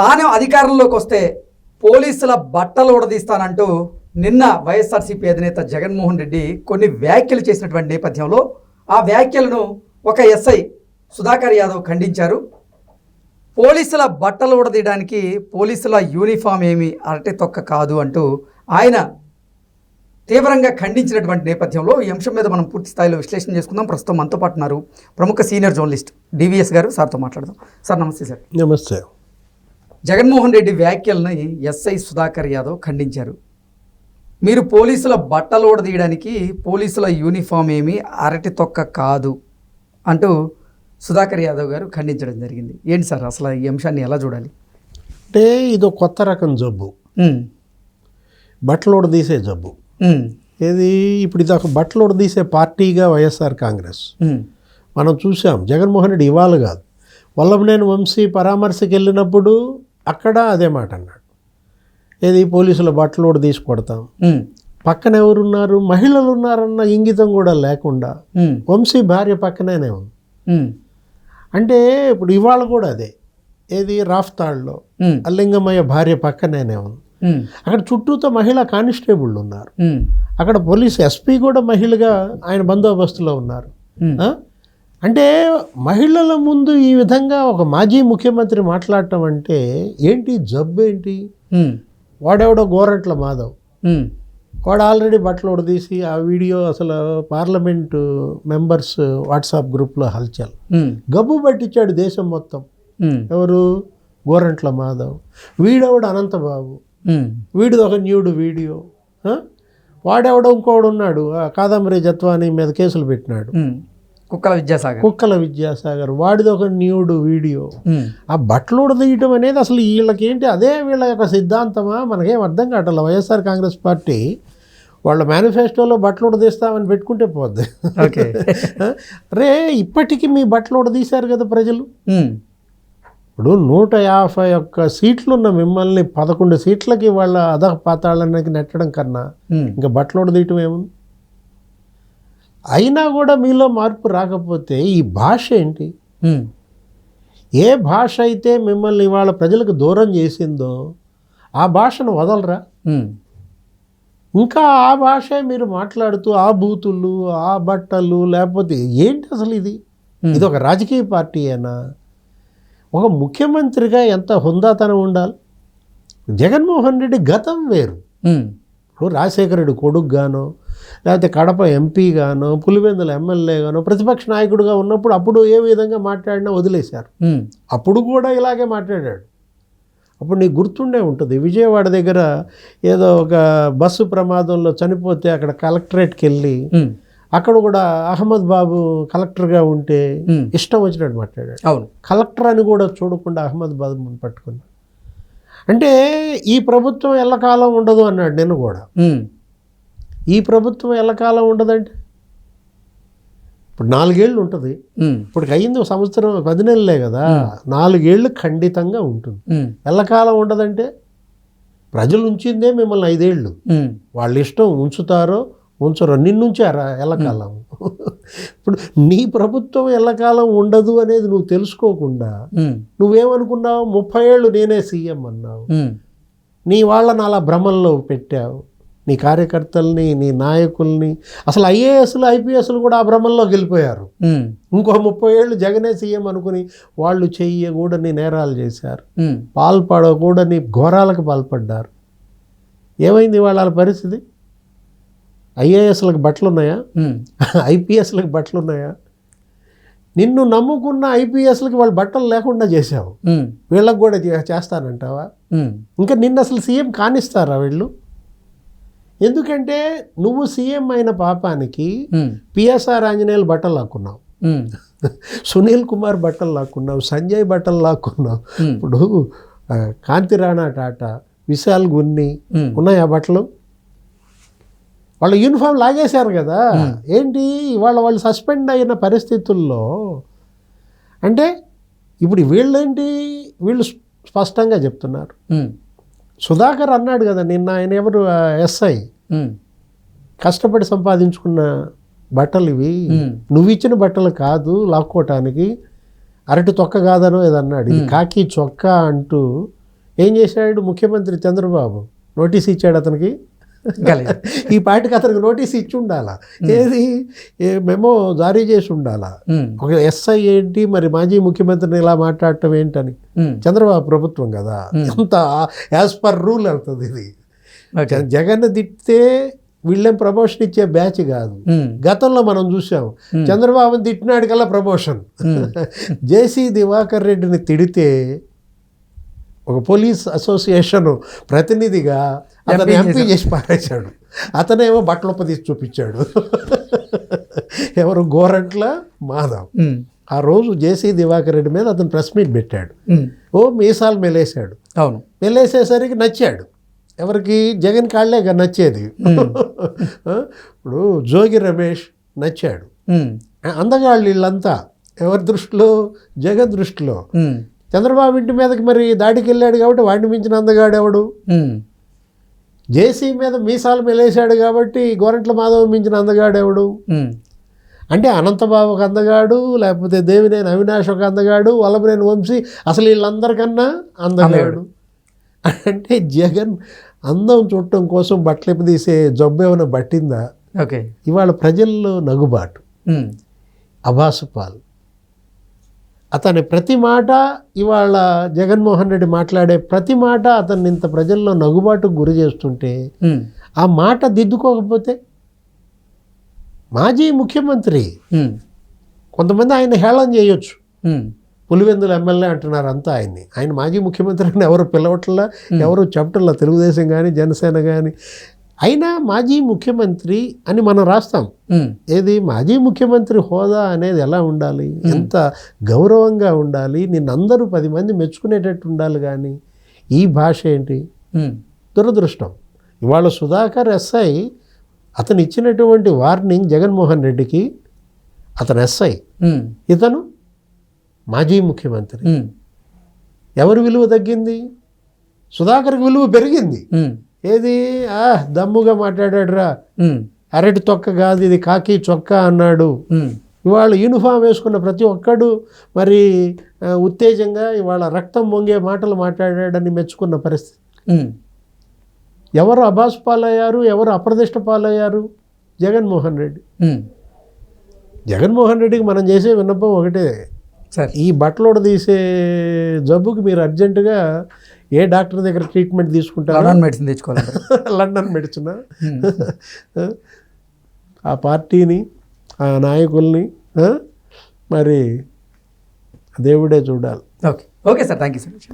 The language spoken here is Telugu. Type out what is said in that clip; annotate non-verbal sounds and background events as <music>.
తాను అధికారంలోకి వస్తే పోలీసుల బట్టలు ఉడదీస్తానంటూ నిన్న వైఎస్ఆర్సీపీ అధినేత జగన్మోహన్ రెడ్డి కొన్ని వ్యాఖ్యలు చేసినటువంటి నేపథ్యంలో ఆ వ్యాఖ్యలను ఒక ఎస్ఐ సుధాకర్ యాదవ్ ఖండించారు. పోలీసుల బట్టలు ఉడదీయడానికి పోలీసుల యూనిఫామ్ ఏమి అరటి తొక్క కాదు అంటూ ఆయన తీవ్రంగా ఖండించినటువంటి నేపథ్యంలో ఈ అంశం మీద మనం పూర్తి స్థాయిలో విశ్లేషణ చేసుకుందాం. ప్రస్తుతం మనతో పాటు ఉన్నారు ప్రముఖ సీనియర్ జర్నలిస్ట్ డివిఎస్ గారు సార్తో మాట్లాడదాం. సార్ నమస్తే సార్. నమస్తే. జగన్మోహన్ రెడ్డి వ్యాఖ్యల్ని ఎస్ఐ సుధాకర్ యాదవ్ ఖండించారు. మీరు పోలీసుల బట్టలు ఊడదీయడానికి పోలీసుల యూనిఫామ్ ఏమి అరటి తొక్క కాదు అంటూ సుధాకర్ యాదవ్ గారు ఖండించడం జరిగింది. ఏంటి సార్ అసలు ఈ అంశాన్ని ఎలా చూడాలి? అంటే ఇదో కొత్త రకం జబ్బు. బట్టలు తీసే జబ్బు. ఇది ఇప్పుడు ఇది ఒక బట్టలు తీసే పార్టీగా వైఎస్ఆర్ కాంగ్రెస్. మనం చూసాం జగన్మోహన్ రెడ్డి ఇవాళ కాదు. వల్లభనేని వంశీ పరామర్శకి వెళ్ళినప్పుడు అక్కడ అదే మాట అన్నాడు. ఏది పోలీసుల బట్టలు తీసి కొడతాం. పక్కన ఎవరున్నారు? మహిళలు ఉన్నారన్న ఇంగితం కూడా లేకుండా వంశీ భార్య పక్కనే ఉంది. అంటే ఇప్పుడు ఇవాళ కూడా అదే. ఏది? ఉమ్, అల్లింగమయ్య భార్య పక్కనే ఉంది. అక్కడ చుట్టూతో మహిళా కానిస్టేబుల్ ఉన్నారు. అక్కడ పోలీస్ ఎస్పీ కూడా మహిళగా ఆయన బందోబస్తులో ఉన్నారు? అంటే మహిళల ముందు ఈ విధంగా ఒక మాజీ ముఖ్యమంత్రి మాట్లాడటం అంటే ఏంటి? జబ్బు ఏంటి? వాడెవడో గోరంట్ల మాధవ్. వాడు ఆల్రెడీ బట్టలు ఉడదీసి ఆ వీడియో అసలు పార్లమెంటు మెంబర్స్ వాట్సాప్ గ్రూప్లో హల్చల్. గబ్బు పట్టించాడు దేశం మొత్తం. ఎవరు? గోరంట్ల మాధవ్. వీడెవడు అనంతబాబు? వీడిది ఒక న్యూడ్ వీడియో? వాడెవడో ఇంకోడు ఉన్నాడు కాదంబరి జత్వాని మీద కేసులు పెట్టినాడు. కుక్కల విద్యాసాగర్. కుక్కల విద్యాసాగర్. వాడిది ఒక న్యూడ్ వీడియో. ఆ బట్టలు ఉడదీయటం అనేది అసలు వీళ్ళకి ఏంటి అదే వీళ్ళ యొక్క సిద్ధాంతమా? మనకేం అర్థం కావట్లేదు. వైఎస్ఆర్ కాంగ్రెస్ పార్టీ వాళ్ళ మేనిఫెస్టోలో బట్టలు ఉడదీస్తామని పెట్టుకుంటే పోద్ది. ఓకే. రే ఇప్పటికీ మీ బట్టలు ఉడదీశారు కదా ప్రజలు? ఇప్పుడు నూట యాభై ఒక్క సీట్లు ఉన్న మిమ్మల్ని పదకొండు సీట్లకి వాళ్ళ అధ పాతాళానికి నెట్టడం కన్నా ఇంకా బట్టలు ఉడదీయటం ఏముంది? అయినా కూడా మీలో మార్పు రాకపోతే ఈ భాష ఏంటి? ఏ భాష అయితే మిమ్మల్ని ఇవాళ ప్రజలకు దూరం చేసిందో ఆ భాషను వదలరా? ఇంకా ఆ భాషే మీరు మాట్లాడుతూ ఆ బూతులు ఆ బట్టలు లేకపోతే ఏంటి అసలు ఇది? ఇది ఒక రాజకీయ పార్టీ అయినా ఒక ముఖ్యమంత్రిగా ఎంత హుందాతనం ఉండాలి? జగన్మోహన్ రెడ్డి గతం వేరు. ఇప్పుడు రాజశేఖర రెడ్డి కొడుకు గానో లేకపోతే కడప ఎంపీ గానో పులివెందుల ఎమ్మెల్యే గానో ప్రతిపక్ష నాయకుడిగా ఉన్నప్పుడు అప్పుడు ఏ విధంగా మాట్లాడినా వదిలేశారు. అప్పుడు కూడా ఇలాగే మాట్లాడాడు. అప్పుడు నీకు గుర్తుండే ఉంటుంది. విజయవాడ దగ్గర ఏదో ఒక బస్సు ప్రమాదంలో చనిపోతే అక్కడ కలెక్టరేట్కి వెళ్ళి అక్కడ కూడా అహ్మద్ బాబు కలెక్టర్గా ఉంటే. ఇష్టం వచ్చినట్టు మాట్లాడాడు. అవును. కలెక్టర్ అని కూడా చూడకుండా అహ్మద్ బాబుని పట్టుకుని అంటే ఈ ప్రభుత్వం ఎల్లకాలం ఉండదు అన్నాడు నేను కూడా. ఈ ప్రభుత్వం ఎల్లకాలం ఉండదంటే ఇప్పుడు నాలుగేళ్ళు ఉంటుంది. ఇప్పుడు అయింది ఒక సంవత్సరం పది నెలలే కదా. నాలుగేళ్ళు ఖండితంగా ఉంటుంది. ఎల్లకాలం ఉండదంటే ప్రజలు ఉంచిందే మిమ్మల్ని ఐదేళ్ళు. వాళ్ళ ఇష్టం ఉంచుతారో ఉంచరో నిన్నుంచారా ఎల్లకాలం ఇప్పుడు నీ ప్రభుత్వం ఎల్లకాలం ఉండదు అనేది నువ్వు తెలుసుకోకుండా నువ్వేమనుకున్నావు? ముప్పై ఏళ్ళు నేనే సీఎం అన్నావు. నీ వాళ్ళని అలా భ్రమంలో పెట్టావు. నీ కార్యకర్తల్ని నీ నాయకుల్ని. అసలు ఐఏఎస్లు ఐపీఎస్లు కూడా ఆ భ్రమంలోకి వెళ్ళిపోయారు. ఉమ్, ఇంకో ముప్పై ఏళ్ళు జగనే సీఎం అనుకుని వాళ్ళు చెయ్యకూడని నేరాలు చేశారు. పాల్పడకూడని ఘోరాలకు పాల్పడ్డారు. ఏమైంది వాళ్ళ పరిస్థితి? ఐఏఎస్లకు బట్టలు ఉన్నాయా ఉమ్, ఐపీఎస్లకు బట్టలు ఉన్నాయా నిన్ను నమ్ముకున్న ఐపీఎస్లకి వాళ్ళు బట్టలు లేకుండా చేశావు. వీళ్ళకి కూడా చేస్తానంటావా? ఇంకా నిన్న అసలు సీఎం కానిస్తారా వీళ్ళు? ఎందుకంటే నువ్వు సీఎం అయిన పాపానికి పిఎస్ఆర్ ఆంజనేయులు బట్టలు లాక్కున్నావు. <laughs> సునీల్ కుమార్ బట్టలు లాక్కున్నావు సంజయ్ బట్టలు లాక్కున్నావు. ఇప్పుడు ఆ, కాంతి రాణా టాటా విశాల్ గున్ని ఉన్నాయా బట్టలు? వాళ్ళ యూనిఫామ్ లాగేశారు కదా. ఏంటి? ఇవాళ వాళ్ళు సస్పెండ్ అయిన పరిస్థితుల్లో అంటే ఇప్పుడు వీళ్ళేంటి? వీళ్ళు స్పష్టంగా చెప్తున్నారు. సుధాకర్ అన్నాడు కదా నిన్న ఆయన ఎవరు ఎస్ఐ? కష్టపడి సంపాదించుకున్న బట్టలు ఇవి నువ్వు ఇచ్చిన బట్టలు కాదు లాక్కోవటానికి అరటి తొక్క కాదనో ఏదో అన్నాడు. ఇది కాకి చొక్కా అంటూ ఏం చేశాడు ముఖ్యమంత్రి చంద్రబాబు? నోటీస్ ఇచ్చాడు అతనికి. ఈ పార్టీకి అతనికి నోటీస్ ఇచ్చి ఉండాలా? ఏది? ఏ మెమో జారీ చేసి ఉండాలా? ఒక ఎస్ఐ ఏంటి? మరి మాజీ ముఖ్యమంత్రిని ఇలా మాట్లాడటం ఏంటని? చంద్రబాబు ప్రభుత్వం కదా? ఎంత యాజ్ పర్ రూల్ వెళ్తుంది ఇది. జగన్ తిట్టితే వీళ్ళేం ప్రమోషన్ ఇచ్చే బ్యాచ్ కాదు. గతంలో మనం చూసాం. చంద్రబాబుని తిట్టినాడు కల్లా ప్రమోషన్. జేసీ దివాకర్ రెడ్డిని తిడితే ఒక పోలీస్ అసోసియేషన్ ప్రతినిధిగా అతను ఎంపీ చేసి పారేశాడు. అతనేమో బట్టలు తీసి చూపించాడు. ఎవరు గోరంట్ల మాధవ్. ఆ రోజు జేసీ దివాకర్ రెడ్డి మీద అతను ప్రెస్ మీట్ పెట్టాడు. ఓ మీసాలు మెలేశాడు. అవును. మెలేసేసరికి నచ్చాడు. ఎవరికి? జగన్ కాళ్ళేగా నచ్చేది. ఇప్పుడు జోగి రమేష్ నచ్చాడు. అందగాళ్ళు వీళ్ళంతా ఎవరి దృష్టిలో? జగన్ దృష్టిలో. చంద్రబాబు ఇంటి మీదకి మరి దాడికి వెళ్ళాడు కాబట్టి వాడిని మించిన అందగాడు ఎవడు జేసీ మీద మీసాలు మెలేశాడు కాబట్టి గోరంట్ల మాధవ్ మించిన అందగాడు ఎవడు? ఉమ్, అంటే అనంతబాబు ఒక అందగాడు లేకపోతే దేవినేని అవినాష్ ఒక అందగాడు వల్లభనేని వంశీ అసలు వీళ్ళందరికన్నా అందగాడు. అంటే జగన్ అందం చూడటం కోసం బట్టలు తీసే జబ్బు ఏమైనా పట్టిందా? ఓకే. ఇవాళ ప్రజల్లో నగుబాటు. అభాసుపాల్ అతని ప్రతి మాట ఇవాళ జగన్మోహన్ రెడ్డి మాట్లాడే ప్రతి మాట అతన్ని ఇంత ప్రజల్లో నగుబాటుకు గురి చేస్తుంటే ఆ మాట దిద్దుకోకపోతే మాజీ ముఖ్యమంత్రి కొంతమంది ఆయన హేళన చేయొచ్చు. పులివెందుల ఎమ్మెల్యే అంటున్నారు అంతా ఆయన్ని. ఆయన మాజీ ముఖ్యమంత్రి అని ఎవరు పిలవట్లా ఎవరు చెప్పట్లా తెలుగుదేశం కానీ జనసేన కానీ అయినా మాజీ ముఖ్యమంత్రి అని మనం రాస్తాం. ఏది? మాజీ ముఖ్యమంత్రి హోదా అనేది ఎలా ఉండాలి? ఎంత గౌరవంగా ఉండాలి? నిన్నందరూ పది మంది మెచ్చుకునేటట్టు ఉండాలి కానీ ఈ భాష ఏంటి? దురదృష్టం. ఇవాళ సుధాకర్ ఎస్ఐ అతను ఇచ్చినటువంటి వార్నింగ్ జగన్మోహన్ రెడ్డికి అతను ఎస్ఐ. ఇతను మాజీ ముఖ్యమంత్రి. ఎవరి విలువ తగ్గింది? సుధాకర్కి విలువ పెరిగింది. ఏది? ఆ దమ్ముగా మాట్లాడాడురా. అరటి తొక్క కాదు ఇది కాకి చొక్కా అన్నాడు. ఇవాళ యూనిఫామ్ వేసుకున్న ప్రతి ఒక్కడు మరి ఉత్తేజంగా ఇవాళ రక్తం మొంగే మాటలు మాట్లాడాడని మెచ్చుకున్న పరిస్థితి. ఎవరు అబాస్ పాలయ్యారు? ఎవరు అప్రదిష్ట పాలయ్యారు? జగన్మోహన్ రెడ్డి. జగన్మోహన్ రెడ్డికి మనం చేసే విన్నపం ఒకటే. సరే. ఈ బట్టలోడ తీసే జబ్బుకి మీరు అర్జెంటుగా ఏ డాక్టర్ దగ్గర ట్రీట్మెంట్ తీసుకుంటారో? లండన్ మెడిసిన్ తెచ్చుకోవాలంటే లండన్ మెడిసిన్ ఆ? పార్టీని ఆ నాయకుల్ని మరి దేవుడే చూడాలి. Okay okay sir thank you so much